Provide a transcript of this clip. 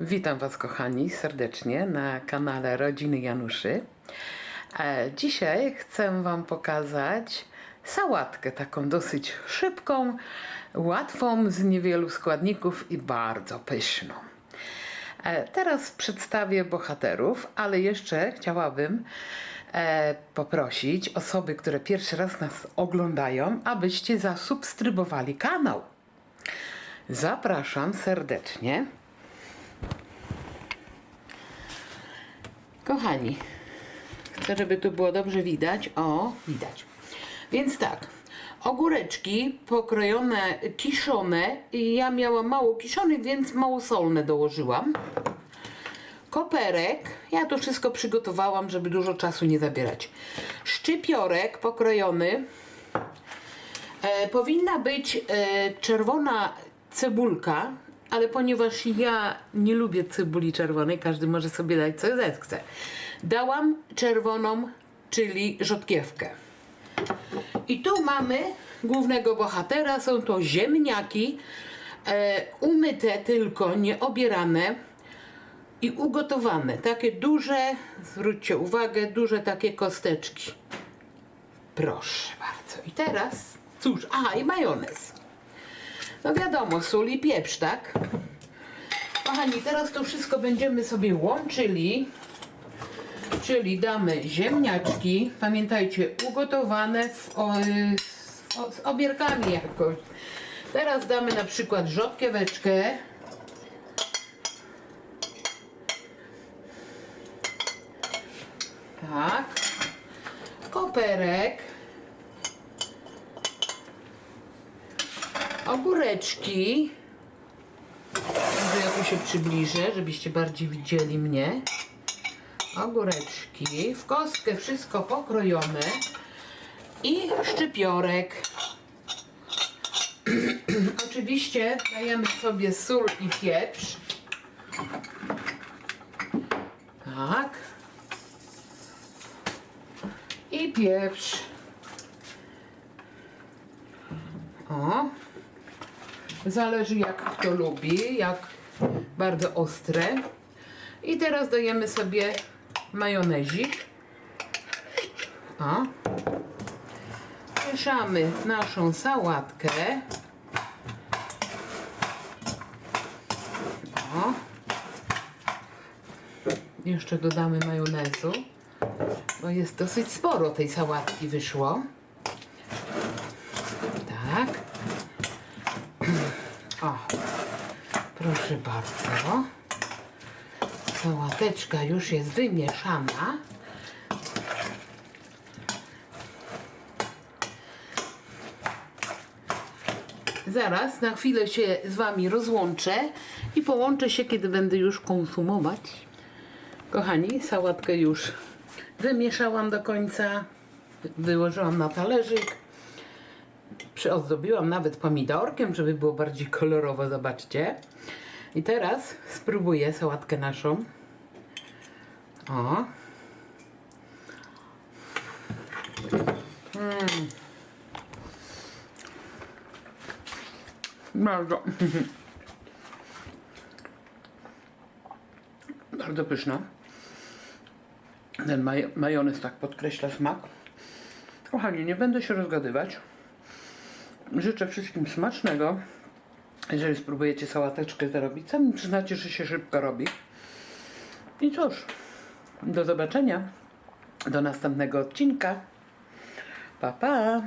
Witam Was, kochani, serdecznie na kanale Rodziny Januszy. E, Dzisiaj chcę Wam pokazać sałatkę, taką dosyć szybką, łatwą, z niewielu składników i bardzo pyszną. E, Teraz przedstawię bohaterów, ale jeszcze chciałabym e, poprosić osoby, które pierwszy raz nas oglądają, abyście zasubskrybowali kanał. Zapraszam serdecznie. Kochani, chcę, żeby tu było dobrze widać. O, widać. Więc tak, ogóreczki pokrojone, kiszone. Ja miałam mało kiszonych, więc mało solne dołożyłam. Koperek, ja to wszystko przygotowałam, żeby dużo czasu nie zabierać. Szczypiorek pokrojony. E, powinna być e, czerwona cebulka, ale ponieważ ja nie lubię cebuli czerwonej, każdy może sobie dać co zechce. Dałam czerwoną, czyli rzodkiewkę. I tu mamy głównego bohatera, są to ziemniaki, e, umyte tylko, nie obierane i ugotowane. Takie duże, zwróćcie uwagę, duże takie kosteczki. Proszę bardzo. I teraz, cóż, aha, i majonez. No wiadomo, sól i pieprz, tak? Kochani, teraz to wszystko będziemy sobie łączyli. Czyli damy ziemniaczki, pamiętajcie, ugotowane w, o, z, o, z obierkami jakoś. Teraz damy na przykład rzodkieweczkę. Tak. Koperek. Ogóreczki. Może ja tu się przybliżę, żebyście bardziej widzieli mnie. Ogóreczki. W kostkę wszystko pokrojone. I szczypiorek. Oczywiście dajemy sobie sól i pieprz. Tak. I pieprz. O. Zależy jak kto lubi, jak bardzo ostre. I teraz dajemy sobie majonezik. O. Mieszamy naszą sałatkę. O. Jeszcze dodamy majonezu, bo jest dosyć sporo tej sałatki wyszło. Tak. O, proszę bardzo. Sałateczka już jest wymieszana. Zaraz, na chwilę się z Wami rozłączę i połączę się, kiedy będę już konsumować. Kochani, sałatkę już wymieszałam do końca. Wyłożyłam na talerzyk. Przyozdobiłam nawet pomidorkiem, żeby było bardziej kolorowo, zobaczcie. I teraz spróbuję sałatkę naszą. O. Mm. Bardzo. Bardzo pyszna. Ten maj majonez tak podkreśla smak. Kochani, nie będę się rozgadywać. Życzę wszystkim smacznego. Jeżeli spróbujecie sałateczkę zrobić, sami przyznacie, że się szybko robi. I cóż, do zobaczenia. Do następnego odcinka. Pa, pa.